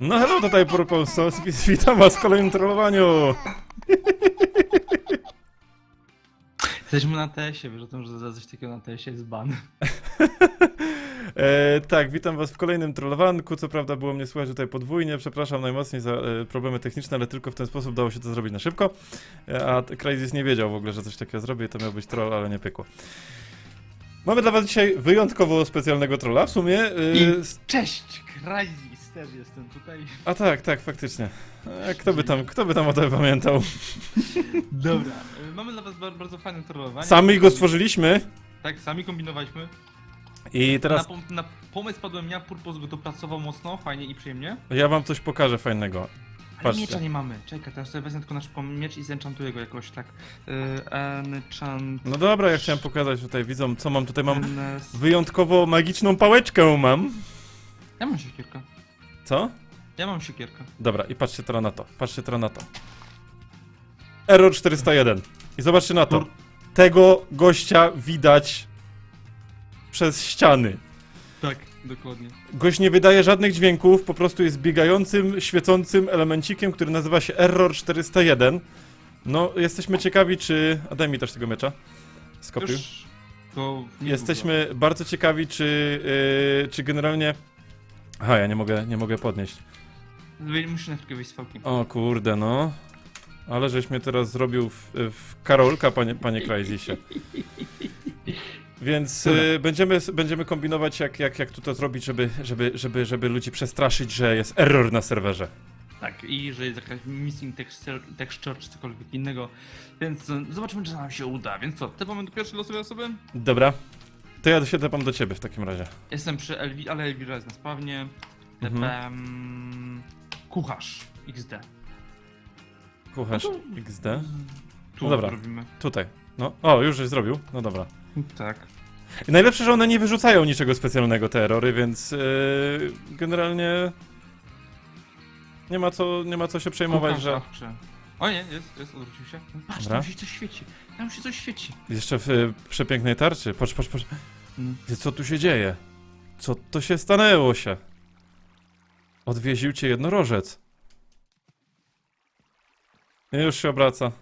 No hello, tutaj Purple Sauce, Wit- witam was w kolejnym trollowaniu. Jesteśmy na TS-ie, wiesz o tym, że za coś takiego na TS-ie jest ban. E, tak, witam was w kolejnym trollowanku, co prawda było mnie słychać tutaj podwójnie, przepraszam najmocniej za e, problemy techniczne, ale tylko w ten sposób dało się to zrobić na szybko. E, a Crazy nie wiedział w ogóle, że coś takiego zrobię i to miał być troll, ale nie pykło. Mamy dla was dzisiaj wyjątkowo specjalnego trolla, w sumie... E, I- s- Cześć, Crazy, też jestem tutaj. a tak, tak, faktycznie. E, kto by tam, kto by tam o tym pamiętał? Dobra, y, mamy dla was ba- bardzo fajne trollowanie. Sami go stworzyliśmy Tak, sami kombinowaliśmy. i teraz Na, pom- na pomysł padłem ja, Purpos go dopracował mocno, fajnie i przyjemnie. ja wam coś pokażę fajnego. Ale Patrzcie. miecza nie mamy. Czekaj, teraz sobie wezmę tylko nasz pom- miecz i zenchantuję go jakoś tak. Yy, enchant... No dobra, ja chciałem pokazać tutaj widzom, co mam tutaj. Mam wyjątkowo magiczną pałeczkę mam. Ja mam siekierkę. Co? Ja mam siekierkę. Dobra, i patrzcie teraz na to. Patrzcie teraz na to. Error 401. I zobaczcie na to. Tego gościa widać przez ściany. Tak, dokładnie. Gość nie wydaje żadnych dźwięków, po prostu jest biegającym, świecącym elemencikiem, który nazywa się Error 401. No, jesteśmy ciekawi, czy... A daj mi też tego miecza. Skopił. Już to nie Jesteśmy bardzo ciekawi, czy, yy, czy generalnie... Aha, ja nie mogę, nie mogę podnieść. Muszę na chwilkę wyjść z fałki. O kurde, no. Ale żeś mnie teraz zrobił w, w Karolka, panie, panie Krajzisie. Więc y, będziemy, będziemy kombinować, jak, jak, jak tu to zrobić, żeby, żeby, żeby, żeby ludzi przestraszyć, że jest error na serwerze. Tak, i że jest jakaś missing texture, texture czy cokolwiek innego, więc e, zobaczymy, czy nam się uda. Więc co, te mamy do pierwszej losowej osoby? Dobra. To ja się tepam do ciebie w takim razie. Jestem przy Elvi, ale Elvira jest na spawnie. Mhm. Kucharz XD. Kucharz No XD. Tu No dobra. robimy. Tutaj. No, o, już żeś zrobił. No dobra. Tak. I najlepsze, że one nie wyrzucają niczego specjalnego, te erory, więc yy, generalnie nie ma co, nie ma co się przejmować, Kucharz, że zawsze. O nie, jest, jest, odwrócił się. Patrz, Dobra. tam się coś świeci. Tam się coś świeci. jeszcze w y, przepięknej tarczy. Patrz, patrz, patrz. Ty, Co tu się dzieje? Co to się stanęło się? Odwieził cię jednorożec. I już się obraca.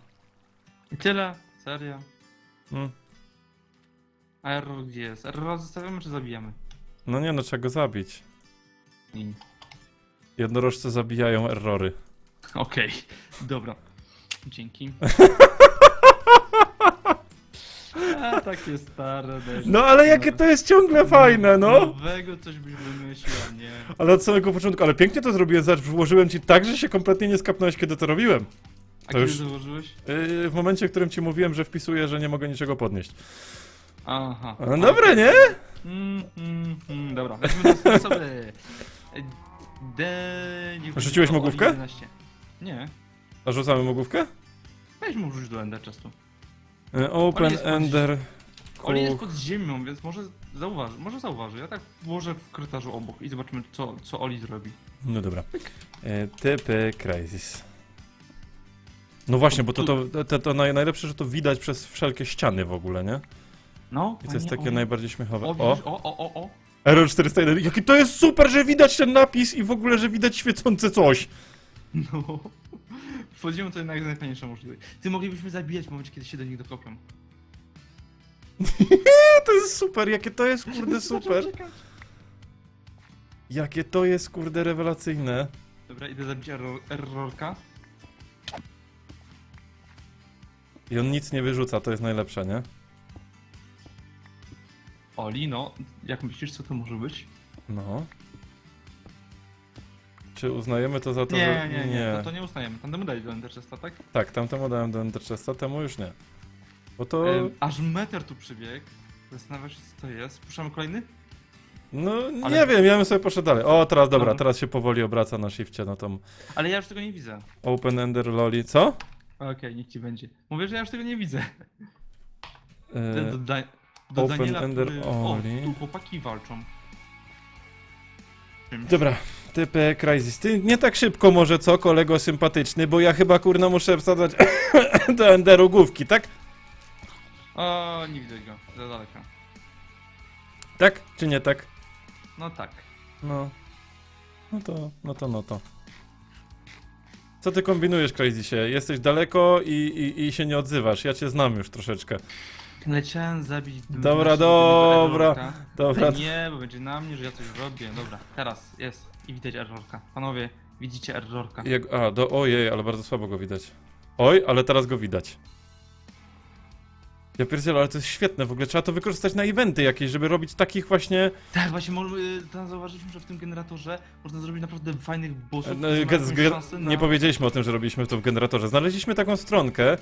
I tyle, serio. Mm. A error gdzie jest? Error zostawiamy czy zabijamy? No nie no, trzeba go zabić. I... Jednorożce zabijają errory. Okej, dobra. Dzięki. Takie stare też. No ale jakie to jest ciągle fajne, no! Nowego coś byś wymyślił, a nie. Ale od samego początku, ale pięknie to zrobiłem, zobacz, włożyłem ci tak, że się kompletnie nie skapnąłeś, kiedy to robiłem. A To kiedy już- założyłeś? Yy, w momencie, w którym ci mówiłem, że wpisuję, że nie mogę niczego podnieść. Aha. No dobre, nie? Mm, mm, mm, dobra, weźmy do sobie. D... Rzuciłeś to mogłówkę? 11. Nie. A rzucamy mogłówkę? Weź mu rzuć do Ender Chestu. On Open jest pod- Ender. Oli jest Cook. pod ziemią, więc może zauważy, może zauważy. Ja tak włożę w korytarzu obok i zobaczymy, co, co Oli zrobi. No dobra. Yy, TP Crisis. No właśnie, bo to, to, to, to naj- najlepsze, że to widać przez wszelkie ściany w ogóle, nie? No, I to jest takie najbardziej śmiechowe. O, O, widzisz? o, o, o, o. Error 401. Jaki to jest super, że widać ten napis i w ogóle, że widać świecące coś. No. Wchodzimy to jednak najfajniejsze możliwe. Ty moglibyśmy zabijać w momencie, kiedy się do nich dokopią. To jest super, jakie to jest kurde super. Jakie to jest kurde rewelacyjne. Dobra, idę zabić error, errorka. I on nic nie wyrzuca, to jest najlepsze, nie? Oli, no, jak myślisz, co to może być? No. Czy uznajemy to za to, nie, że... nie, nie, To, to nie uznajemy. Tam dać do Ender Chesta, tak? Tak, tamtemu dałem do Enderchesta, temu już nie. Bo to... Aż meter tu przybiegł. Zastanawiasz się, co to jest. Puszczamy kolejny? No, nie ale- wiem, ja bym sobie poszedł dalej. O, teraz, dobra, Dobra. teraz się powoli obraca na shifcie, no to Ale ja już tego nie widzę. Open Ender Loli, co? Okej, niech ci będzie. Mówię, że ja już tego nie widzę. Yy, Do, da, do Open Daniela, Ender który... Oli. O, tu chłopaki walczą. Dobra, TP Crisis, ty nie tak szybko może co, kolego sympatyczny, bo ja chyba kurna muszę wsadzać do Enderu główki, tak? O, nie widzę go. Za daleko. Tak czy nie tak? No tak. No. No to, no to, no to. Co ty kombinujesz, Crazy Jesteś daleko i, i, i się nie odzywasz. Ja cię znam już troszeczkę. Leciałem zabić... Dobra, dobra. Dobra, Nie, bo będzie na mnie, że ja coś robię. Dobra, teraz jest. I widać errorka. Panowie, widzicie errorka. jak, a, do, ojej, ale bardzo słabo go widać. Oj, ale teraz go widać. Ja pierdzielę, ale to jest świetne w ogóle. Trzeba to wykorzystać na eventy jakieś, żeby robić takich właśnie... Tak, właśnie y, tam zauważyliśmy, że w tym generatorze można zrobić naprawdę fajnych bossów, No, którzy ge- mają z- jakąś ge- szansę na... Nie powiedzieliśmy o tym, że robiliśmy to w generatorze. Znaleźliśmy taką stronkę,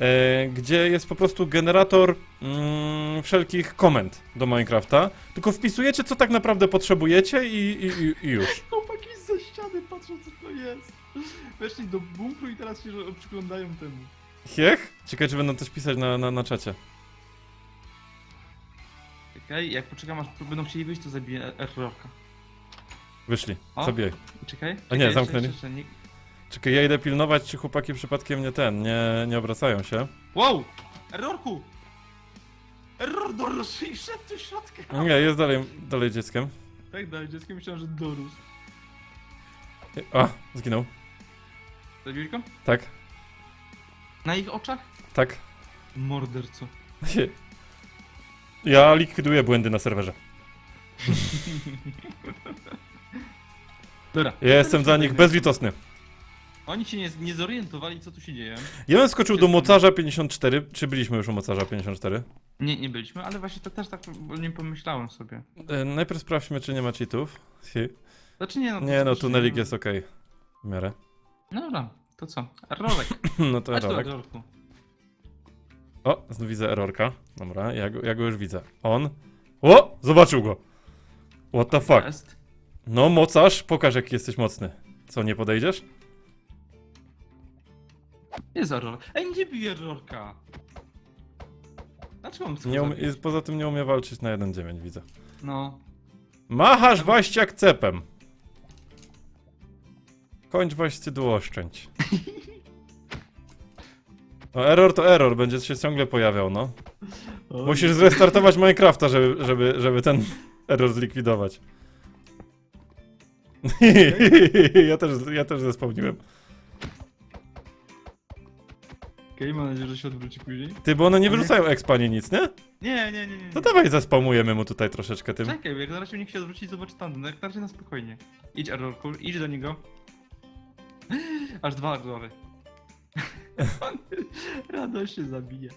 e, gdzie jest po prostu generator mm, wszelkich komend do Minecrafta. Tylko wpisujecie, co tak naprawdę potrzebujecie i, i, i, i już. Chłopaki ze ściany patrzą, co to jest. Weszli do bunkru i teraz się że- przyglądają temu. Hiech? Ciekawe, czy będą coś pisać na, na, na czacie. Czekaj, jak poczekam aż będą chcieli wyjść, to zabiję er- errorka. Wyszli, O. zabijaj. Czekaj. A czekaj, nie, jeszcze- zamknęli. jeszcze- jeszcze nie- Czekaj, ja idę pilnować, czy chłopaki przypadkiem nie ten, nie, nie obracają się. Wow! Errorku! Error dorósł i wszedł do środka! Nie, jest dalej, dalej dzieckiem. Tak dalej, dzieckiem myślałem, że dorósł. A, zginął. Zabiłeś go? Tak, Na ich oczach? tak. Morderco. Ja likwiduję błędy na serwerze. Dobra. Ja jestem za nich bezlitosny. Oni się nie, nie zorientowali, co tu się dzieje. Ja bym skoczył do mocarza 54. Czy byliśmy już u mocarza 54? Nie, nie byliśmy, ale właśnie to też tak nie pomyślałem sobie. E, najpierw sprawdźmy, czy nie ma cheatów. Hi. Znaczy nie no. to Nie no, tunelik jest ok. W miarę. No dobra, to co? Errorek. No to Chodź tu. O, znów widzę errorka. Dobra, ja go, ja go już widzę. On. O! Zobaczył go! What the fuck? Jest. No, mocarz, pokaż jaki jesteś mocny. Co, nie podejdziesz? Jest error. Ej, nie bij errorka. Dlaczego on chce Nie umie, zabić? jest, poza tym nie umie walczyć na 1.9, widzę. No. Machasz waściak cepem. Kończ właściwie dłuszczęć. No error to error, będzie się ciągle pojawiał, no. Musisz zrestartować Minecrafta, żeby, żeby, żeby ten error zlikwidować. ja też, ja też zespomniłem. Okej, mam nadzieję, że się odwróci później. Ty, bo one nie wyrzucają expa ani nic, nie? Nie, nie, nie, nie. To dawaj zespamujemy mu tutaj troszeczkę tym. Czekaj, bo jak na razie niech się odwróci i zobaczy tam, jak na razie na spokojnie. Idź errorku, idź do niego. Aż dwa errory. Radość się zabija.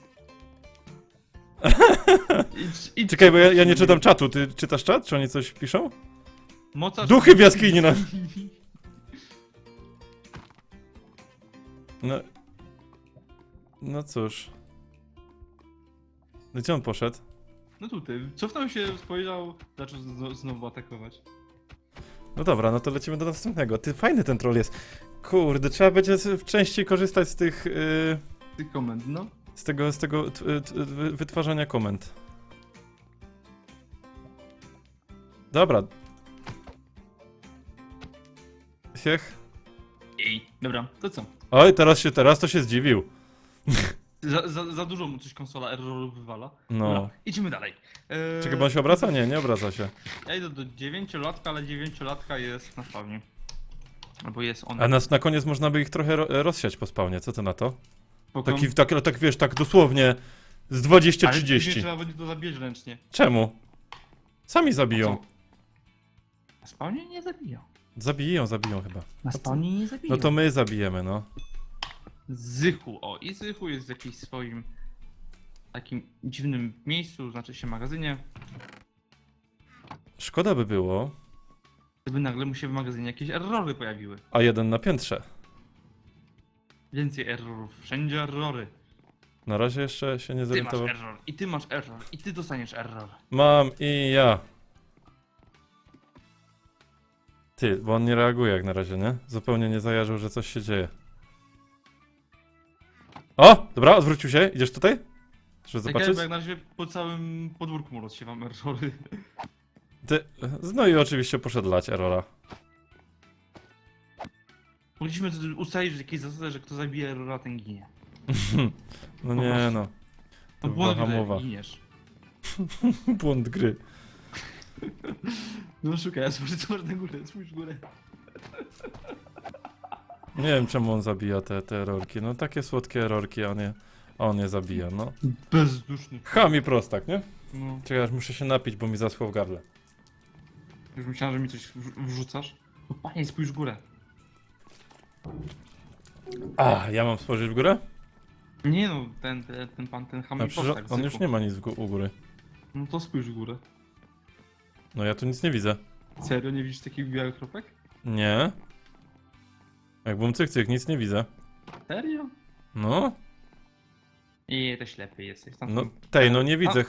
Idź, idź, Czekaj, bo ja, ja nie czytam czatu. Ty czytasz czat? Czy oni coś piszą? Mocarz... Duchy w jaskini, no. No. No cóż. No gdzie on poszedł? No tutaj, cofnął się, spojrzał, zaczął znowu atakować. No dobra, no to lecimy do następnego. Ty, fajny ten troll jest. Kurde, trzeba będzie z- częściej korzystać z tych, yy, Tych komend, no. z tego, z tego t, t, wy- wytwarzania komend. Dobra. Hiech. Ej, dobra, to co? Oj, teraz się, teraz to się zdziwił. Za, za, za dużo mu coś konsola errorów wywala. No. Dobra, idźmy dalej. Eee, Czekaj, bo on się obraca? Nie, nie obraca się. Ja idę do dziewięciolatka, ale dziewięciolatka jest na spawnie. Albo jest on. A nas na koniec można by ich trochę ro rozsiać po spawnie, co ty na to? Spoko. Taki, tak, tak wiesz, tak dosłownie z Ale później 20-30. trzeba będzie to zabijać ręcznie. Czemu? Sami zabiją. Na spawnie nie zabiją. Zabiją, zabiją chyba. Na spawnie nie zabiją. No to my zabijemy, no. Zychu, o i Zychu jest w jakimś swoim takim dziwnym miejscu, znaczy się magazynie. Szkoda by było, Gdyby nagle mu się w magazynie jakieś errory pojawiły. a jeden na piętrze. Więcej errorów, wszędzie errory. Na razie jeszcze się nie Ty masz zorientował. error, i ty masz error, i ty dostaniesz error. Mam i ja. Ty, bo on nie reaguje jak na razie, nie? Zupełnie nie zajarzył, że coś się dzieje. O! Dobra, odwrócił się. Idziesz tutaj? Żeby Tak zobaczyć? jak na razie po całym podwórku mu rozsiewam errory. Ty, no i oczywiście poszedł lać Errora. Mogliśmy z- ustalić jakieś zasady, że kto zabije errora, ten ginie. No Po nie prostu. no. No To błąd hamowa. gry, giniesz. Błąd gry. No szukaj, ja spojrzę co masz na górę, spójrz w górę. Nie wiem czemu on zabija te, te errorki. No takie słodkie errorki, a on je, a on je zabija, no. Bezduszny. Ham i prostak, nie? No. Czekaj, aż muszę się napić, bo mi zaschło w gardle. Już myślałem, że mi coś wrz- wrzucasz. No panie, spójrz w górę. A, ja mam spojrzeć w górę? Nie no, ten, ten, ten pan, ten A i przecież prostak, on już nie ma nic w gó- u góry. No to spójrz w górę. No ja tu nic nie widzę. Serio, nie widzisz takich białych kropek? Nie? Jakbym cyk cyk, nic nie widzę. Serio? No, I to ślepy jesteś. Tam no są- tej, no nie widzę.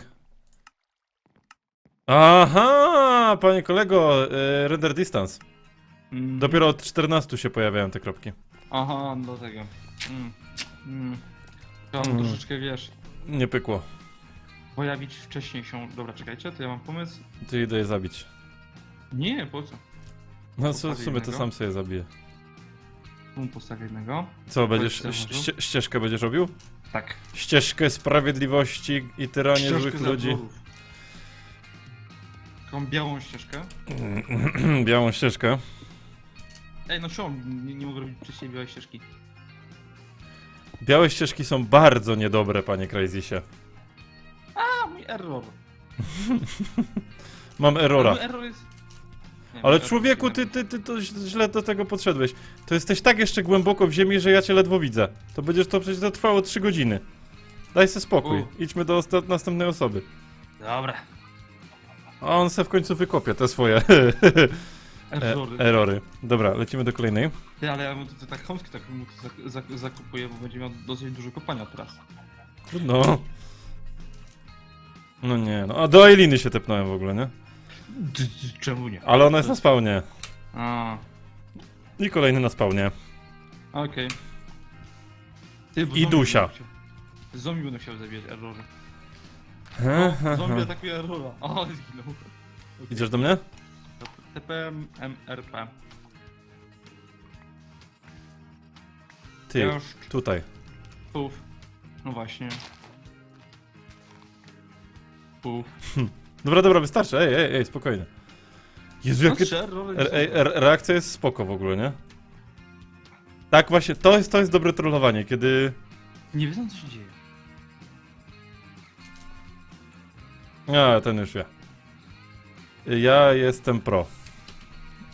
Aha, panie kolego, y, render distance. Mm. Dopiero od 14 się pojawiają te kropki. Aha, do tego. Mm. Mm. Mm. troszeczkę, wiesz, Nie pykło. pojawić wcześniejszą... Dobra, czekajcie, to ja mam pomysł. Ty idę je zabić. Nie, po co? No co, w Postawię sumie to jednego. sam sobie zabiję. Tu postawię jednego. Co, będziesz ście, ścieżkę będziesz robił? Tak. Ścieżkę sprawiedliwości i tyranie Ścieżkę złych ludzi. Taką białą ścieżkę. Białą ścieżkę. Ej, no siom, nie, nie mogę robić przez siebie białej ścieżki. Białe ścieżki są bardzo niedobre, panie Crazysie. A, mój error. Mam errora. Mój error jest... Nie, mój Ale error człowieku, jest ty, ty, ty to źle- źle do tego podszedłeś. To jesteś tak jeszcze głęboko w ziemi, że ja cię ledwo widzę. To będziesz to przecież to trwało 3 godziny. Daj sobie spokój. U. Idźmy do osta- następnej osoby. Dobra. A on se w końcu wykopie te swoje e- Errory. erory. Dobra, lecimy do kolejnej. Ty, ale ja mu to, to tak chamski tak mu to zak- zak- zakupuję, bo będzie miał dosyć dużo kopania teraz. No. No nie, no. A do Ailiny się tepnąłem w ogóle, nie? D- d- Czemu nie? Ale ona jest na spawnie. A, I kolejny na spawnie. okej. Ty, bo I zombie Dusia. będą chciał- Zombie będą chciał zabijać errory. Zombie atakuje errora. O, zginął. Idziesz do mnie? TPM MRP. Ty, Już, tutaj. puf. No właśnie. Puf. Dobra, dobra, wystarczy. Ej, ej, ej, spokojnie. Jezu, No, jakie... trzy errory Re- ej, re- reakcja jest spoko w ogóle, nie? Tak właśnie, to jest, to jest dobre trollowanie, kiedy... Nie wiedzą co się dzieje. A, ten już wie. Ja jestem pro.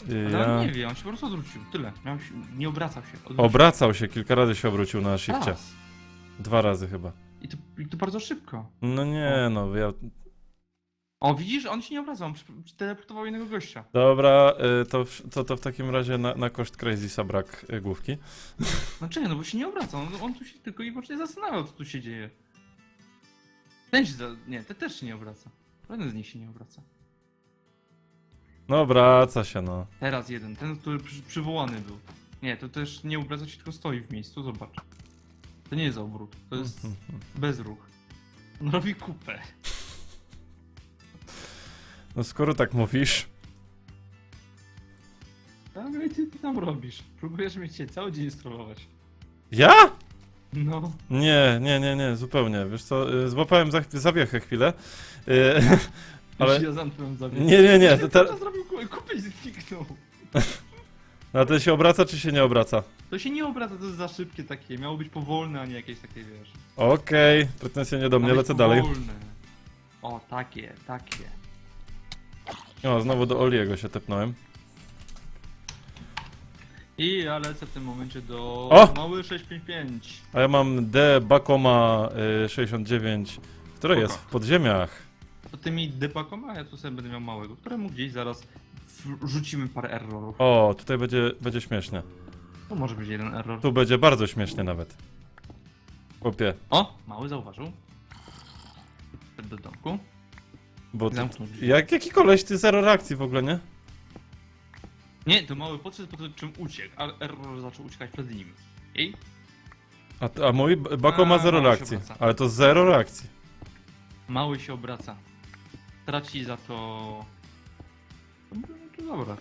Ale on Ja... nie wie, on się po prostu odwrócił. Tyle. Miał się, nie obracał się. Odwrócił. Obracał się, kilka razy się obrócił na shifcie. Raz. Dwa razy chyba. I to, I to bardzo szybko. No nie, no ja... O, widzisz, on się nie obraca, on przy- teleportował innego gościa. Dobra, y, to, w- to, to w takim razie na, na koszt Crazysa brak y, główki. No czekaj, no bo się nie obraca, on, on tu się tylko i wyłącznie zastanawiał, co tu się dzieje. Ten się za... Nie, ten też się nie obraca. Żaden z nich się nie obraca. No obraca się, no. Teraz jeden, ten, który przy, przywołany był. Nie, to też nie obraca się, tylko stoi w miejscu, zobacz. To nie jest obrót, to jest bezruch. On robi kupę. No skoro tak mówisz... Tak, i ty, ty tam robisz. Próbujesz mnie cię cały dzień strollować. Ja? No. Nie, nie, nie, nie, zupełnie. Wiesz co, y, złapałem za, zawiechę chwilę. Y, Ale-. Ja zamknąłem. Nie, nie, nie, to To te- teraz zrobił i zniknął. A to się obraca, czy się nie obraca? To się nie obraca, to jest za szybkie takie. Miało być powolne, a nie jakieś takie, wiesz. Okej, pretensje nie do mnie, lecę dalej. powolne. O, takie, takie. O, znowu do Oliego się tepnąłem. I ja lecę w tym momencie do O! mały 655. A ja mam D Bakoma y, 69, które Spoko. jest w podziemiach. To ty mi debakoma, a ja tu sobie będę miał małego, któremu gdzieś zaraz wrzucimy parę errorów. O, tutaj będzie, będzie śmiesznie. To może być jeden error. Tu będzie bardzo śmiesznie nawet. Chłopie, O, mały zauważył. Wszedł do domku. bo... Zamknął drzwi. jak, jaki koleś, ty zero reakcji w ogóle, nie? Nie, to mały podszedł po czym uciekł, a error zaczął uciekać przed nim. I? A, a mój B- Bako ma A, zero mało się reakcji. wraca. Ale to zero reakcji. Mały się obraca. Traci za to... No to zabrać.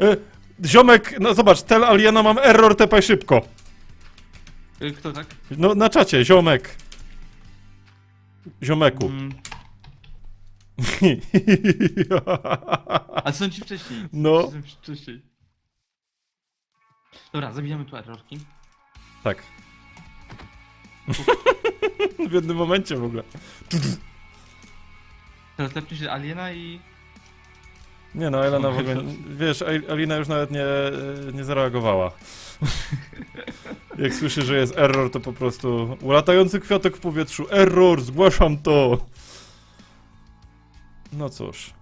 Y, ziomek, no zobacz, tel aliena mam error, tepaj szybko. Y, Kto tak? No na czacie, ziomek. Ziomeku. Mm, a co ci wcześniej? No. Co ci wcześniej? Dobra, zabijamy tu errorki. Tak. w jednym momencie w ogóle. Teraz lepszy się aliena i... Nie no, Elena w ogóle, wiesz, Al- Alina już nawet nie, nie zareagowała. Jak słyszy, że jest error, to po prostu latający kwiatek w powietrzu. Error, zgłaszam to! No cóż.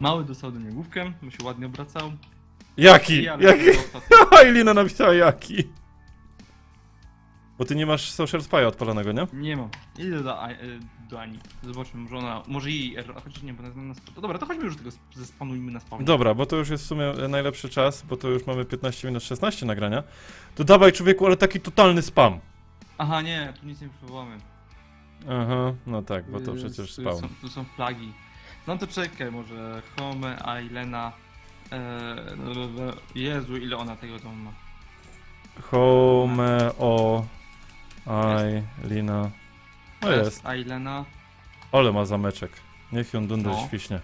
Mały dostał do mnie główkę, bo się ładnie obracał. Jaki? I ale Jaki? to ostatni. Alina napisała jaki. Bo ty nie masz Social Spy'a odpalonego, nie? Nie mam. Idę do, y, do Ani. Zobaczmy, może ona... Może jej a Chociaż nie, bo na, na, to Dobra, to chodźmy już tego sp- zespanujmy na spawnie. Dobra, bo to już jest w sumie najlepszy czas, bo to już mamy 15 minut 16 nagrania. To dawaj człowieku, ale taki totalny spam. Aha, nie, tu nic nie przywołamy. Aha, no tak, bo to Y, przecież tu spam. Są, tu są plagi. No to czekaj, może Home, Ailena... E, no, no, no, Jezu, ile ona tego tam ma. Home, o, aj, lina. No jest. Ailena. Ole ma zameczek. Niech ją dunder No. świśnie.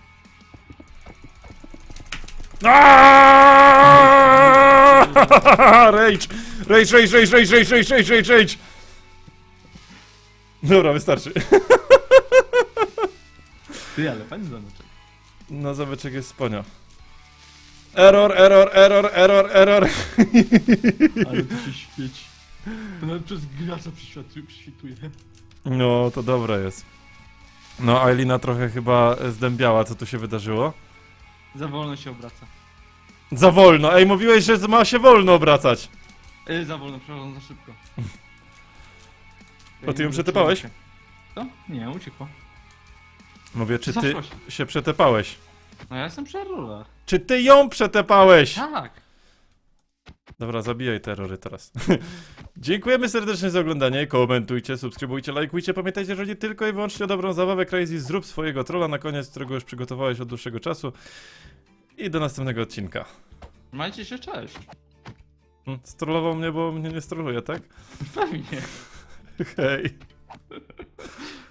Aaaa! Rage! Rage, rage, rage, rage, rage, rage, rage, rage, rage! Dobra, wystarczy. Ty, ale fajny zameczek. No, zameczek jest sponio. Error, error, error, error, error. Ale to się świeci. To nawet przez gracza przyświetuje. przyśwituje. No, to dobre jest. No, Ailina trochę chyba zdębiała, co tu się wydarzyło. Za wolno się obraca. Za wolno. Ej, mówiłeś, że ma się wolno obracać. E, za wolno, przepraszam, za szybko. O, ty ją się. Co? Nie, uciekła. Mówię, czy ty się. się przetepałeś? No ja jestem errorach. Czy ty ją przetepałeś? Tak. Dobra, zabijaj terrory teraz. Dziękujemy serdecznie za oglądanie. Komentujcie, subskrybujcie, lajkujcie. Pamiętajcie, że nie tylko i wyłącznie o dobrą zabawę Crazy zrób swojego trolla na koniec, którego już przygotowałeś od dłuższego czasu. I do następnego odcinka. Majcie się, cześć. Hmm, Strollował mnie, bo mnie nie stroluje, tak? Pewnie. Hej.